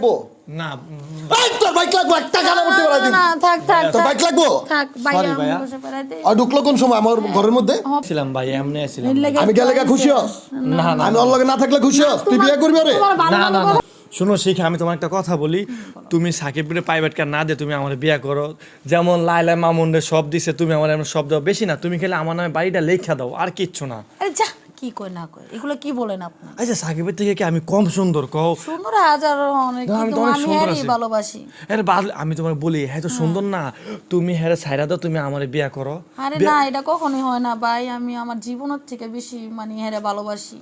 লাগবো? না তোর বাইক লাগবো? একটা গানা করতে পারাই দিন। না থাক থাক তোর বাইক লাগবো? থাক ভাইয়া Sorry, বসে বেড়াইতে আর ঢুকলো কোন সময়? আমার ঘরের মধ্যে? ছিলাম ভাই এমনি ছিলাম। আমি গেলে গা খুশি হস না না আমি ওর লগে না থাকলে খুশি হস তুই বিয়ে করবি রে না না শোনো শিখে আমি তোমার একটা কথা বলি। তুমি সাকিবের প্রাইভেট কার না দিয়ে তুমি আমার বিয়ে করো। যেমন লাইলা মামুন্ডে সব দিছে তুমি আমার এমন সব দাও বেশি না। তুমি খেলে আমার নামে বাড়িটা লেখা দাও আর কিচ্ছু না। কি কই না কই এগুলো কি বলেন আপনি আচ্ছা সাকিবের থেকে কি আমি কম সুন্দর? কও। সুন্দর হাজার অনেক কিন্তু আমি সুন্দর ভালোবাসি। আরে বাদ- আমি তোমার বলি হ্যাঁ তো সুন্দর না তুমি হ্যাঁ ছাইরা দাও তুমি আমার বিয়া করো। আরে না এটা কখনোই হয় না ভাই আমি আমার জীবনের থেকে বেশি মানে হেরে ভালোবাসি।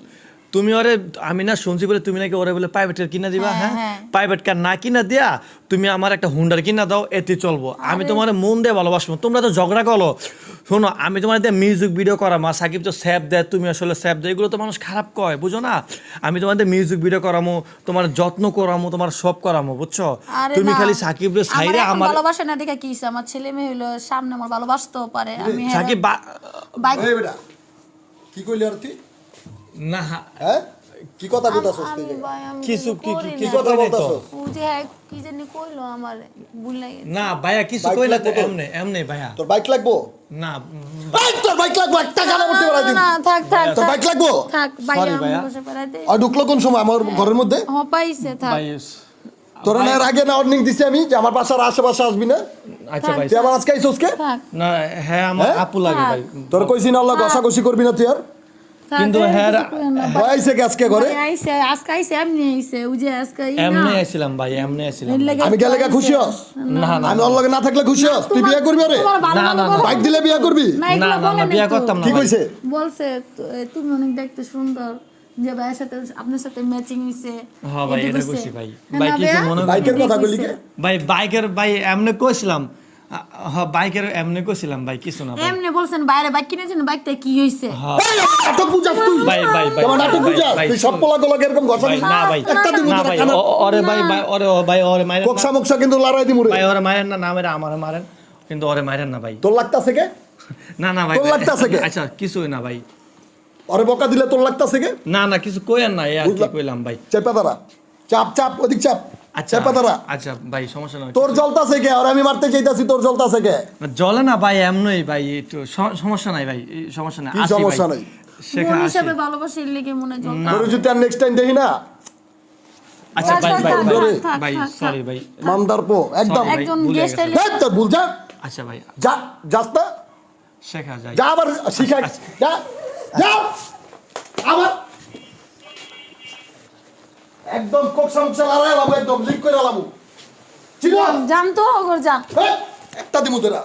তুমি ওরে আমি না শুনছি বলে তুমি নাকি ওরে বলে প্রাইভেট কার কিনা দিবা হ্যাঁ, হ্যাঁ? হ্যাঁ। প্রাইভেট কার না কিনা দিয়া তুমি আমার একটা হুন্ডার কিনা দাও এতে চলবো। আমি তোমার মন দিয়ে ভালোবাসবো। তোমরা তো ঝগড়া করো। শোনো আমি তোমার দিয়ে মিউজিক ভিডিও করা মা সাকিব তো স্যাপ দেয় তুমি আসলে স্যাপ দেয়। এগুলো তো মানুষ খারাপ কয় বুঝো না? আমি তোমাদের মিউজিক ভিডিও করামো তোমার যত্ন করামো তোমার সব করামো বুঝছ? তুমি খালি সাকিব রে সাইরে আমার ভালোবাসে না দেখে কি আমার ছেলে মেয়ে হইল সামনে আমার ভালোবাসতেও পারে। আমি সাকিব বাইক কি কইলি আর তুই? না হ্যাঁ? কি কথা বলতাছস তুই কিছু কি কি কথা। বলতাছস? ও যে হ্যাঁ, কি জানি কইলো আমার ভুলে গেছে না ভাইয়া কিছু বাইক কইলা তো? এমনি এমনি ভাইয়া। তোর বাইক লাগবো? না তোর বাইক লাগবো? একটা গানা করতে পারাই দিন না থাক থাক তোর বাইক লাগবো? থাক ভাইয়া আমি। বসে বেড়াইতে আর ঢুকলো কোন সময়? আমার ঘরের মধ্যে? হ পাইছে থাক। ভাই তোর না আগে না অর্নিং দিছি আমি যে আমার বাসার আশেপাশে আসবি না? আচ্ছা ভাই। তুই আবার আজকে কে? না হ্যাঁ আমার হ্যাঁ? আপু লাগে ভাই। তোর কইছি না আল্লাহ করবি না তুই আর? কিন্তু হ্যাঁ। আইছে আজকে ঘরে? আইছে আজকে আইছে এমনি আইছে ওই যে আজকে। এমনি আইছিলাম ভাই এমনি আইছিলাম আমি গেলে গা খুশি হস? না না আমি ওর লগে না থাকলে খুশি হস? তুই বিয়ে করবি রে না, না, না। বাইক দিলে বিয়ে করবি? না না না বিয়া। করতাম না কি কইছে? বলছে তুমি অনেক দেখতে সুন্দর। যে ভাইয়ের সাথে আপনার সাথে ম্যাচিং হইছে। হ্যাঁ ভাই এটা। কইছি। ভাই। হ্যাঁ মনে বাইকের কথা বলি কে? ভাই বাইকের ভাই এমনি কইছিলাম বাইকের এমনি কইছিলাম ভাই কিছু না এমনি বলছেন বাইরে বাইক কিনেছেন বাইকটা কি হইছে? নাটক বুঝাস তুই। ভাই ভাই ভাই নাটক বুঝাস। তুই সব পোলা গোলাকে এরকম ভাই না ভাই। একটা দিমু না ভাই কানা। ভাই ভাই ওরে ভাই ওরে মারেন কোকসা মোকসা কিন্তু লড়াই দিমু রে। ভাই না না মেরে আমারে মারেন কিন্তু না ভাই। তোর লাগতাছে কে? না না ভাই তোর লাগতাছে কে? আচ্ছা কিছুই না ভাই। বকা দিলে তোর লাগতাছে কে? না না কিছু কইেন না কি। কইলাম ভাই। চাপ চাপ ওদিক চাপ। আচ্ছা আচ্ছা ভাই সমস্যা নয় তোর জ্বলতাছে কে? আর আমি মারতে চাইতাছি তোর জ্বলতাছে কে? জলে না ভাই এমনই ভাই একটু সমস্যা নাই ভাই সমস্যা নাই কি আসি ভাই। সমস্যা নাই? শেখা বোন হিসাবে ভালোবাসি লেগে মনে জল তোর যদি আর নেক্সট টাইম দেখি না? আচ্ছা ভাই ভাই ভাই থাক, ভাই থাক, সরি ভাই। মামদার একদম। একজন গেস্ট এলে তোর ভুল যা। আচ্ছা ভাই যা যাস শেখা যায় যা আবার শিখা যা যা। আবার একদম কোক মুকসা লড়াই লাবো একদম লিক করে লাবো ঠিক জান তো ওগর যা। একটা দিমু তোরা।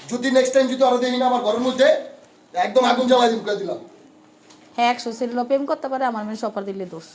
যদি নেক্সট টাইম যদি আরও দেই না আমার ঘরের মধ্যে একদম আগুন জ্বালাই দিম করে দিলাম। হ্যাঁ একশো ছেলে প্রেম করতে পারে আমার মেয়ে সপার দিলে দোষ।